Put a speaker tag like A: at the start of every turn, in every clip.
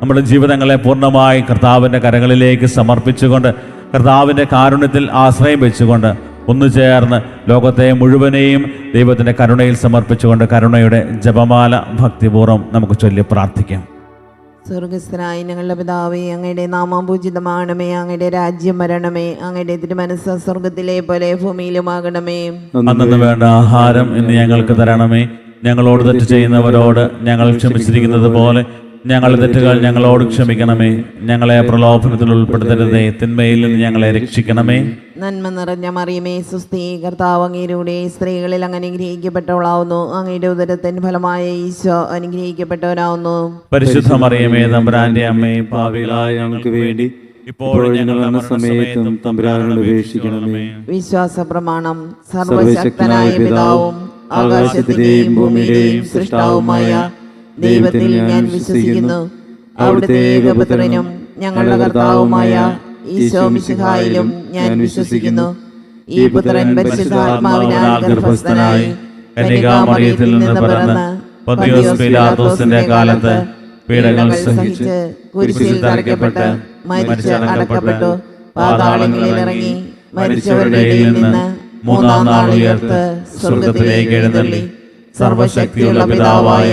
A: നമ്മുടെ ജീവിതങ്ങളെ പൂർണമായും കർത്താവിന്റെ കരങ്ങളിലേക്ക് സമർപ്പിച്ചുകൊണ്ട് കർത്താവിന്റെ കാരുണ്യത്തിൽ ആശ്രയം വെച്ചുകൊണ്ട് ഒന്നു ചേർന്ന് ലോകത്തെ മുഴുവനെയും ദൈവത്തിന്റെ കരുണയിൽ സമർപ്പിച്ചുകൊണ്ട് കരുണയുടെ ജപമാല ഭക്തിപൂർവം നമുക്ക് ചൊല്ലി പ്രാർത്ഥിക്കാം.
B: സ്വർഗസ്ഥനായ ഞങ്ങളുടെ പിതാവേ അങ്ങയുടെ നാമം പൂജിതമാണമേ അങ്ങയുടെ രാജ്യം വരണമേ അങ്ങയുടെ തിരുമനസ് സ്വർഗത്തിലെ പോലെ ഭൂമിയിലുമാകണമേ.
A: അന്നു വേണ്ട ആഹാരം ഇന്ന് ഞങ്ങൾക്ക് തരണമേ. ഞങ്ങളോട് തെറ്റ് ചെയ്യുന്നവരോട് ഞങ്ങൾ ക്ഷമിച്ചിരിക്കുന്നത് പോലെ ഞങ്ങളുടെ തെറ്റുകൾ ഞങ്ങളോട് ക്ഷമിക്കണമേ. ഞങ്ങളെ പ്രലോഭനത്തിൽ ഉൾപ്പെടുത്തരുതേ. തിന്മയിൽ നിന്ന് ഞങ്ങളെ രക്ഷിക്കണമേ.
B: നന്മ നിറഞ്ഞ മറിയമേ സുസ്ഥീ കർത്താവ് അങ്ങയിലൂടെ സ്ത്രീകളിൽ അങ്ങ് അനുഗ്രഹിക്കപ്പെട്ടവളാവുന്നു. അങ്ങയുടെ ഉദരത്തിൻ ഫലമായ ഈശോ അനുഗ്രഹിക്കപ്പെട്ടവനാവുന്നു.
A: പരിശുദ്ധ മറിയമേ തമ്പുരാന്റെ അമ്മേ പാവികളായ
C: ഞങ്ങൾക്ക് വേണ്ടി
A: ഇപ്പോൾ ഞങ്ങളുടെ
C: സമയത്തും തമ്പുരാനോട്
B: വിശ്വാസ പ്രമാണം സർവശക്തനായ പിതാവും ആകാശത്തിന്റെയും ഭൂമിയുടെയും സൃഷ്ടാവുമായ ദൈവത്തിൽ ഞാൻ വിശ്വസിക്കുന്നു. അവിടുത്തെ ഏകപുത്രനും ഞങ്ങളുടെ കർത്താവുമായ ഈശോ മിശിഹായിലും ഞാൻ വിശ്വസിക്കുന്നു. ഈ പുത്രൻ പരിശുദ്ധാത്മാവിനാൽ ഗർഭസ്ഥനായി കന്യകാമറിയത്തിൽ നിന്ന് പിറന്ന്
A: പൊന്തിയോസ് പീലാത്തോസിന്റെ കാലത്ത് പീഡകൾ സഹിച്ച്
B: കുരിശിൽ തറയ്ക്കപ്പെട്ട് മരിച്ച് അടക്കപ്പെട്ടു. പാതാളങ്ങളിൽ ഇറങ്ങി മരിച്ചവരുടെ ഇടയിൽ നിന്ന് മൂന്നാം നാൾ ഉയർത്ത് സ്വർഗത്തിലേക്ക് എഴുന്നള്ളി. സർവശക്തിയുള്ള പിതാവായ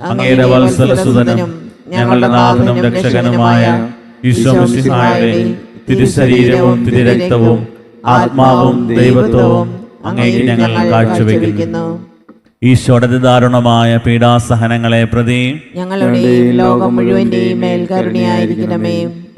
A: അങ്ങയുടെ വത്സലസുതനും ഞങ്ങളുടെ നാഥനും രക്ഷകനുമായ ഈശോമിശിഹായുടെ തിരുശരീരവും തിരുരക്തവും ആത്മാവും ദൈവത്വവും അങ്ങേക്ക് ഞങ്ങൾ കാഴ്ചവെക്കുന്നു. ഈശോടതി ദാരുണമായ പീഡാസഹനങ്ങളെ പ്രതി
B: ഞങ്ങളുടെ ലോകം മുഴുവന്റെയും മേൽ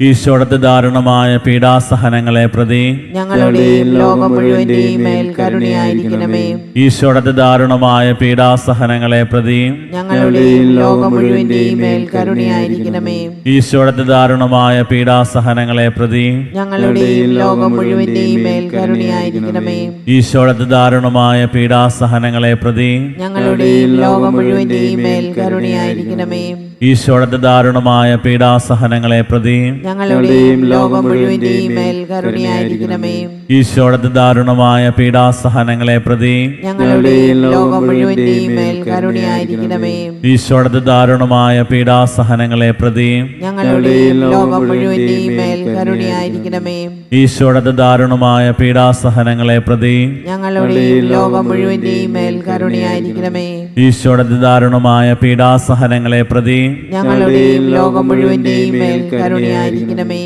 A: ഈശോയുടെ ദാരുണമായ പീഡാസഹനങ്ങളെ പ്രതി
B: ഞങ്ങളുടെയും ലോകം മുഴുവന്റെയും മേൽ കരുണയായിരിക്കണമേ.
A: ഈശോയുടെ ദാരുണമായ പീഡാസഹനങ്ങളെ പ്രതി
B: ഞങ്ങളുടെയും ലോകം മുഴുവന്റെയും മേൽ കരുണയായിരിക്കണമേ.
A: ഈശോയുടെ ദാരുണമായ പീഡാസഹനങ്ങളെ പ്രതി
B: ഞങ്ങളുടെയും ലോകം മുഴുവന്റെയും മേൽ കരുണയായിരിക്കണമേ.
A: ഈശോയുടെ ദാരുണമായ പീഡാസഹനങ്ങളെ പ്രതി
B: ഞങ്ങളുടെയും ലോകം മുഴുവന്റെയും മേൽ കരുണയായിരിക്കണമേ.
A: ഈശോയുടെ ദാരുണമായ പീഡാസഹനങ്ങളെ പ്രതി
B: ഞങ്ങളുടെയും ലോകം മുഴുവന്റെയും മേൽ കരുണയായിരിക്കണമേ.
A: ഈശോയുടെ ദാരുണമായ പീഡാസഹനങ്ങളെ പ്രതി ഈശോടത്ത് ദാരുണമായ പീഡാസഹനങ്ങളെ പ്രതി ഈശോടത്ത് ദാരുണമായ പീഡാസഹനങ്ങളെ പ്രതി ഈശോടത്ത് ദാരുണമായ പീഡാസഹനങ്ങളെ പ്രതി
B: ഞങ്ങളുടെ ലോകം മുഴുവന്റെയും മേൽ കരുണയായിരിക്കണമേ.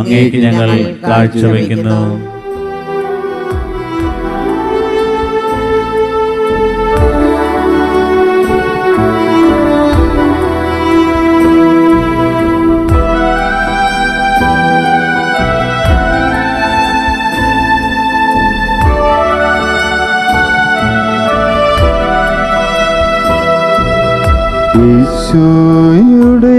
A: അങ്ങേക്ക് ഞങ്ങൾ കാഴ്ചവെക്കുന്നു.
C: ഈശോയുടെ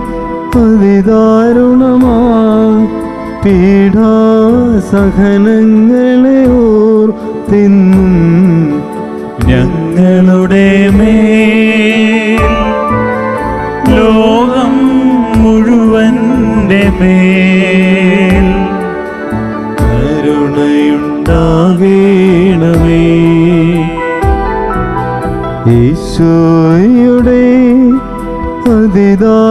C: അതിദാരുണമാം പീഡാസഹനങ്ങളെ തിന്നും
A: ഞങ്ങളുടെ മേ ലോകം മുഴുവന്റെ മേൽ.
C: ഈശോയുടെ അതിദാരുണമാം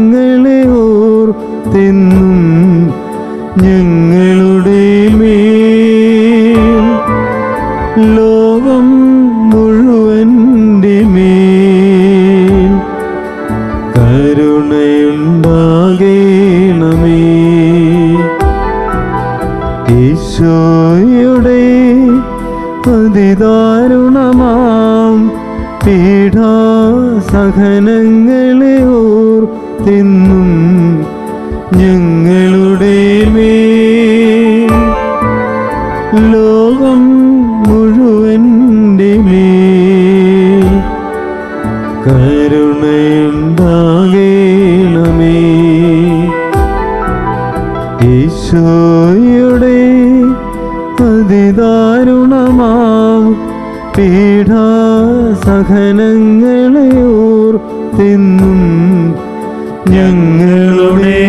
C: ലോകം മുഴുവന്റെ മേൽ കരുണയുണ്ടാകേണമേ. ഈശോയുടെ അതിദാരുണമാം പീഡാസഹനങ്ങളെ ഓർത്തിന്നും ഞങ്ങളുടെ മേ ലോകം പീഡാസഹനങ്ങളെ തിന്നും
A: ഞങ്ങളുടെ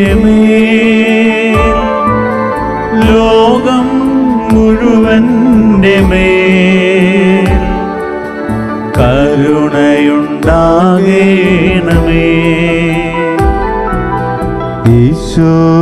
A: ലോകം മുഴുവന്റെ മേ കരുണയുണ്ടാകേണമേ.
C: ഈശോയുടെ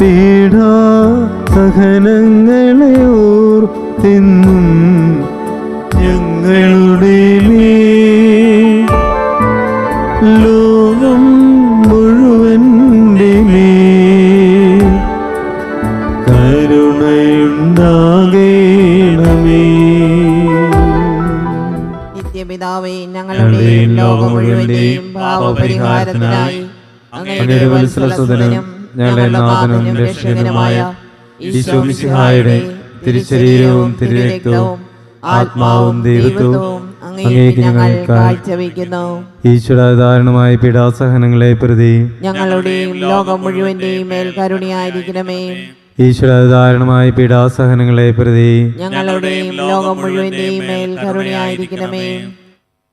C: തേടാ സഹനങ്ങളെ ഓർത്തെന്നും ഞങ്ങളുടെ ലോകം മുഴുവൻ കരുണയുണ്ടാകേണമേ.
B: ഞങ്ങളുടെ ലോകം മുഴുവന്റെയും പാപപരിഹാരത്തിനായി അങ്ങനെ വത്സലസുതനും ഞങ്ങളുടെ നാഥനും രക്ഷകനുമായ ഈശോ മിശിഹായുടെ തിരുശരീരവും തിരുരക്തവും ആത്മാവും ദൈവത്വവും അങ്ങേക്ക് ഞങ്ങൾ കാഴ്ചവെക്കുന്നു.
C: ഈശ്വരാധാരണമായ പീഡാസഹനങ്ങളെ പ്രതി
B: ഞങ്ങളുടെയും ലോകം മുഴുവന്റെയും മേൽ കരുണയായിരിക്കണമേ.
C: ഈശ്വരാധാരണമായ പീഡാസഹനങ്ങളെ പ്രതി
B: ഞങ്ങളുടെയും ലോകം മുഴുവന്റെയും മേൽ കരുണയായിരിക്കണമേ.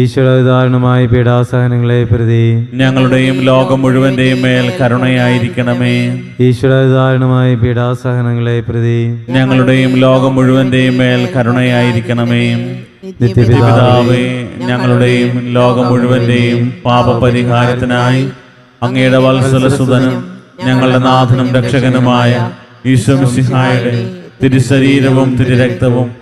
C: ഈശ്വരാധാരണമായ പീഡാസഹനങ്ങളെ പ്രതി.
A: ഞങ്ങളുടെയും ലോകം മുഴുവന്റെയും മേൽ കരുണയായിരിക്കണമേ.
C: ഈശ്വരാധാരണമായ പീഡാസഹനങ്ങളെ പ്രതി.
A: ഞങ്ങളുടെയും ലോകം മുഴുവന്റെയും മേൽ കരുണയായിരിക്കണമേ. നിത്യപിതാവേ ഞങ്ങളുടെയും ലോകം മുഴുവന്റെയും പാപപരിഹാരത്തിനായി അങ്ങയുടെ വത്സലസുതനും ഞങ്ങളുടെ നാഥനും രക്ഷകനുമായ ഈശ്വമിസിഹായുടെ തിരുശരീരവും തിരുരക്തവും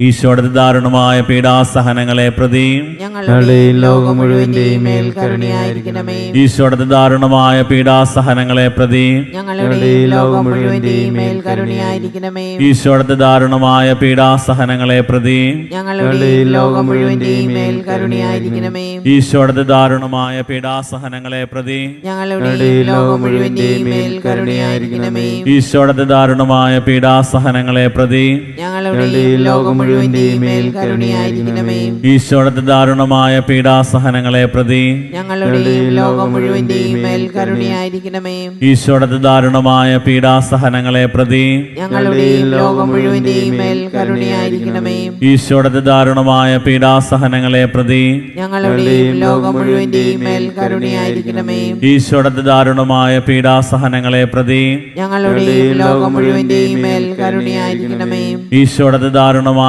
A: ഈശോയുടെ ദാരുണമായ പീഡാസഹനങ്ങളെ പ്രതിയും.
C: ഞങ്ങളുടെയും ലോകം മുഴുവന്റെയും മേൽ കരുണയായിരിക്കണമേ
A: ഈശോയുടെ ദാരുണമായ പീഡാസഹനങ്ങളെ
B: ഞങ്ങളുടെയും ലോകം മുഴുവന്റെയും മേൽ കരുണയായിരിക്കണമേ
A: ഈശോയുടെ ദാരുണമായ പീഡാസഹനങ്ങളെ പ്രതി
B: ലോകം മുഴുവന്റെയും മേൽ കരുണയായിരിക്കണമേ
A: ഈശോയുടെ ദാരുണമായ പീഡാസഹനങ്ങളെ പ്രതി
B: ലോകം മുഴുവന്റെയും മേൽ കരുണയായിരിക്കണമേ
A: ഈശോയുടെ ദാരുണമായ പീഡാസഹനങ്ങളെ പ്രതി
B: ലോകം മുഴുവന്റെയും മേൽ കരുണയായിരിക്കണമേ.
A: ഈശോയുടെ ദാരുണമായ പീഡാസഹനങ്ങളെ പ്രതി
B: ഞങ്ങളുടെയും ലോകം മുഴുവന്റെയും മേൽ കരുണയായിരിക്കണമേ.
A: ഈശോയുടെ ദാരുണമായ പീഡാസഹനങ്ങളെ പ്രതി
B: ഞങ്ങളുടെയും ലോകം മുഴുവന്റെയും മേൽ കരുണയായിരിക്കണമേ.
A: ഈശോയുടെ ദാരുണമായ പീഡാസഹനങ്ങളെ പ്രതി
B: ഞങ്ങളുടെയും ലോകം മുഴുവന്റെയും മേൽ കരുണയായിരിക്കണമേ.
A: ഈശോയുടെ ദാരുണമായ പീഡാസഹനങ്ങളെ പ്രതി
B: ഞങ്ങളുടെയും ലോകം മുഴുവന്റെയും മേൽ കരുണയായിരിക്കണമേ.
A: ഈശോയുടെ